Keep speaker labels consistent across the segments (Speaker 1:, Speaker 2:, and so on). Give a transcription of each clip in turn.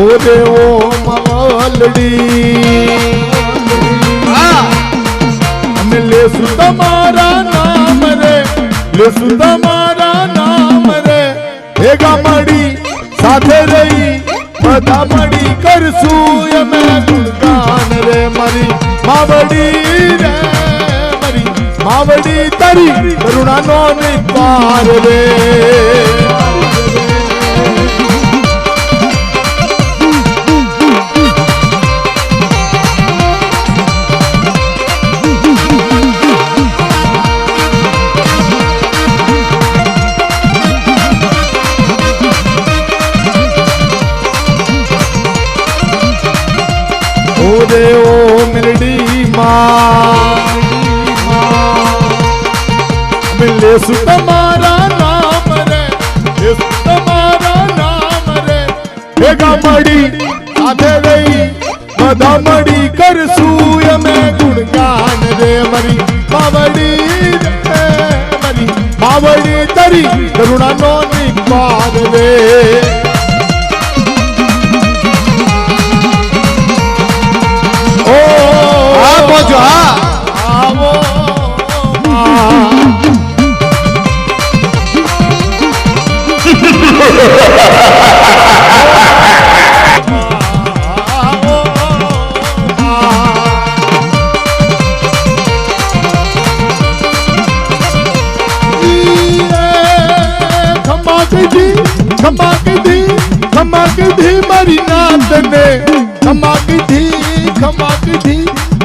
Speaker 1: ઓ દેવો મલડી. લેશું તમારા નામ રે લેશું તમારા નામ રે. ભેગા મળી સાથે રહી બધા મળી કરશું અમે ગુણગાન રે મારી. માવડી રે મારી. માવડી તારી કરુણાનો નિપાર રે. માં લેશું તમારા નામ રે લેશું તમારા નામ રે ભેગા મળી સાથે રહી બધા મળી કરશું અમે ગુણગાન રે મરી બાવડી મરી બાવડી તરી કરુણાનો નિકાર રે. खमाक धी खमाक धी मरी नाथ ने खमाक धी खमाक धी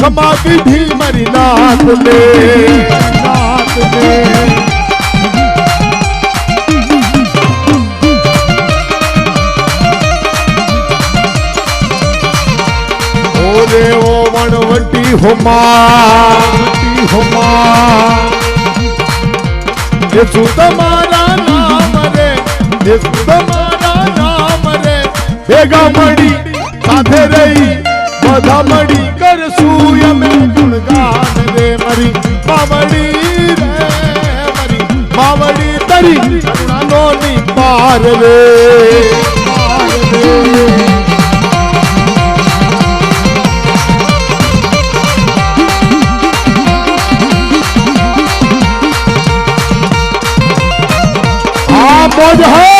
Speaker 1: खमाक धी नाथ ने। દેવો વણવટી હોમા વટી હોમા યેસુ તમારા નામ રે યેસુ તમારા નામ રે ભેગા મળી સાથે રહી બધા મળી કરશું અમે ગુણગાન રે મારી માવડી રે મારી માવડી તરી કરુણાનો નિપાર રે હા મોજ હો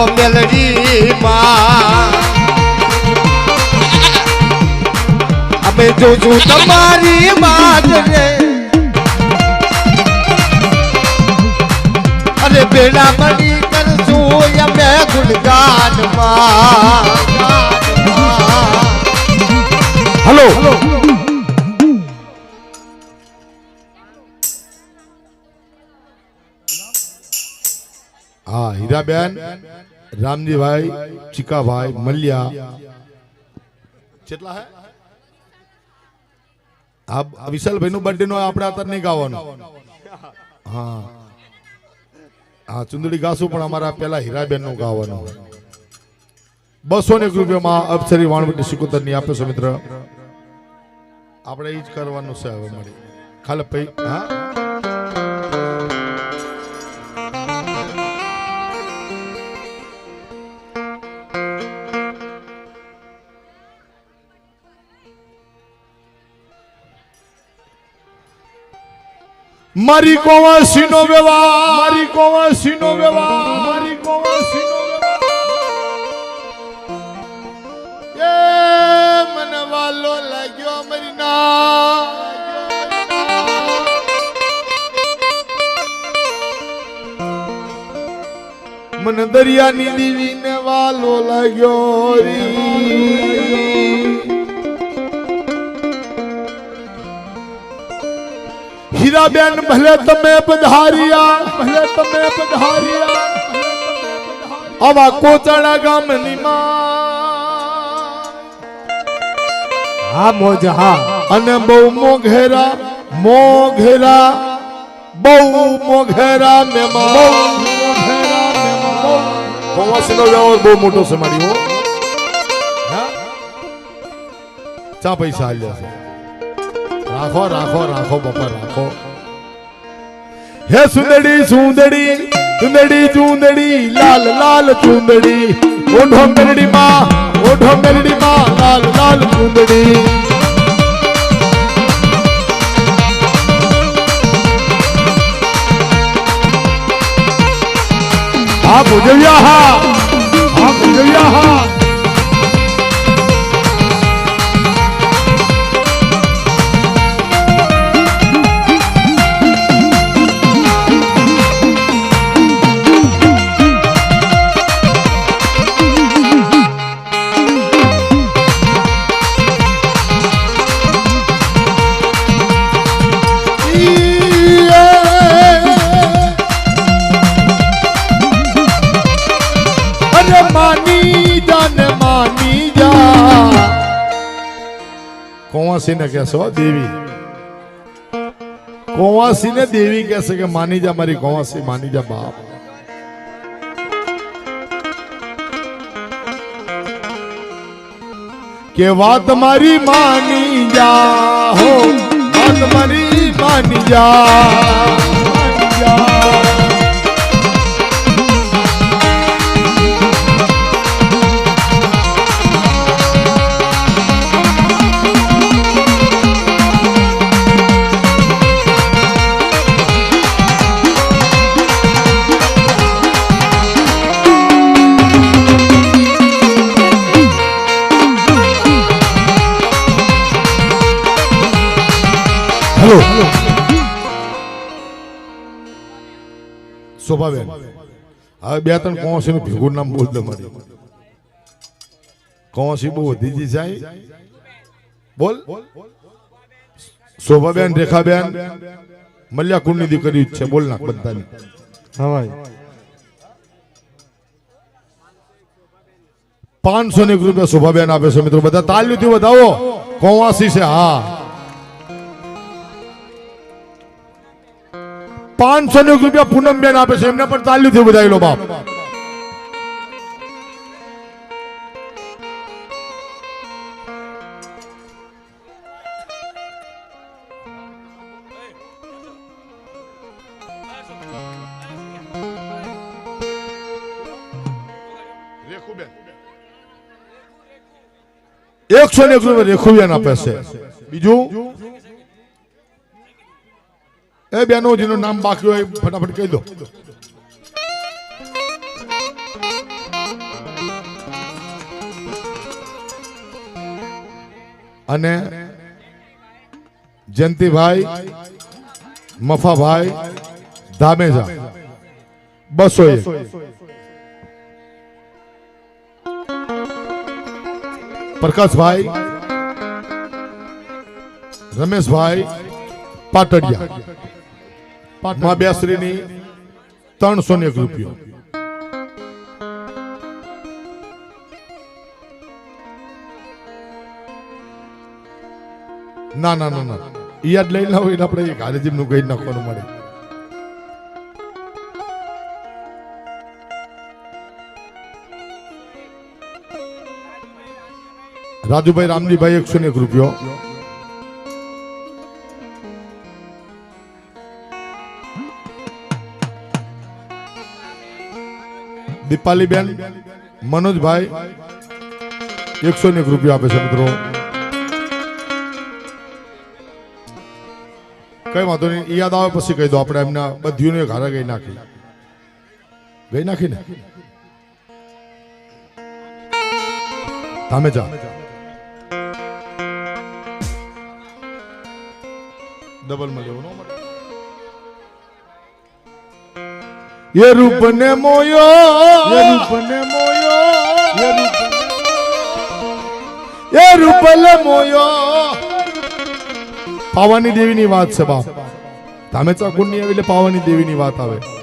Speaker 2: રે ઓ મેલડી માં અમે જોજું તમારી વાત રે. અરે બેડા મળી કરશું અમે ગુણગાનમાં
Speaker 1: હલો. હા હીરાબેન. રામજીભાઈ ચીકાભાઈ મલ્યા. કેટલા હે? આ વિશાલભાઈ નો બર્થડે નો આપણે અત્યારે નહીં ગાવાનું. હા. હા ચુંદડી ગાશું પણ અમારા પેલા હીરાબેનનું ગાવાનું. બસો ને રૂપિયામાં અપસરી વાણવટી સિકોતરની આપે છે મિત્ર. આપણે એ જ કરવાનું છે હવે મળી. ખાલી હા? મારી કોવાસીનો વ્યવહાર. મારી કોવાસીનો વ્યવહાર. મારી કોવાસીનો વ્યવહાર. એ મને વાલો લાગ્યો મારી ના. મને દરિયાની દીવીને વાલો લાગ્યો રી. હીરાબેન ભલે તમે પધાર્યા ભલે તમે પધાર્યા આવા કોચડા ગામની માં.
Speaker 2: હા મોજ હા.
Speaker 1: અને બહુ મોઘેરા મોઘેરા બહુ મોઘેરા વ્યવહાર બહુ મોટો છે મારી હો. ચા પૈસા હાલ્યા છે. રાખો રાખો રાખો બપોર રાખો. હે સુંદડી સુંદડી સુંદડી ચુંદડી લાલ લાલ ચુંદડી ઓઢો મેરડી માં ઓઢો મેરડી માં લાલ લાલ ચુંદડી આ ભુજવ્યા હા કોવાસી કહેશો દેવી. કોવાસી ને દેવી કહેશે કે, માની જા મારી કોવાસી માની જા બાપ. કે વાત મારી માની જા, હો, વાત મારી માની જા. હેલો શોભાબેન હવે બે ત્રણ કોંસી નું ભેગું નામ બોલ દે મારી કોંસી બહુ વધી જી જાય બોલ. શોભાબેન રેખાબેન મલ્યા કુંડની દીકરી જ છે. બોલ નાખ બધાની.
Speaker 2: હવાય
Speaker 1: પાંચસો ને એક રૂપિયા શોભાબેન આપે છે મિત્રો. બધા તાલ્યુથી વધાવો. કોવાસી છે હા. પાંચસો ને એક રૂપિયા પૂનમબેન આપે છે એમને પણ તાલ્યુથી વધાવી લો બાપ એકસો ને એક રૂપિયા રેખુબેન આપે છે બીજું એ બેનો જેનું નામ બાકી હોય ફટાફટ કહી દો. અને જયંતિભાઈ, મફાભાઈ, ધામેજા બસો પ્રકાશભાઈ, રમેશભાઈ, પાટડિયા. માં બેસરીની ત્રણસો ને એક રૂપિયો. ના ના ના ના. યાદ લઈ લાવો એટલે આપણે એક હારેજીમનું કહી નાખવાનું મળે. રાજુભાઈ રામજીભાઈ એકસો ને એક રૂપિયો. દીપાલીબેન મનોજભાઈ એકસો ને એક રૂપિયા આપે છે મિત્રો. કઈ વાંધો નહીં યાદ આવે પછી કહી દો, આપણે એમના બધીઓને ઘરે ગઈ નાખી. ગઈ નાખી ને? ધામે જા. ડબલમાં એ રૂપને મોયો. એ રૂપને મોયો. એ રૂપલે મોયો. પાવાની દેવીની વાત છે બાપ. તમે ચાકુંડી આવી એટલે પાવાની દેવીની વાત આવે.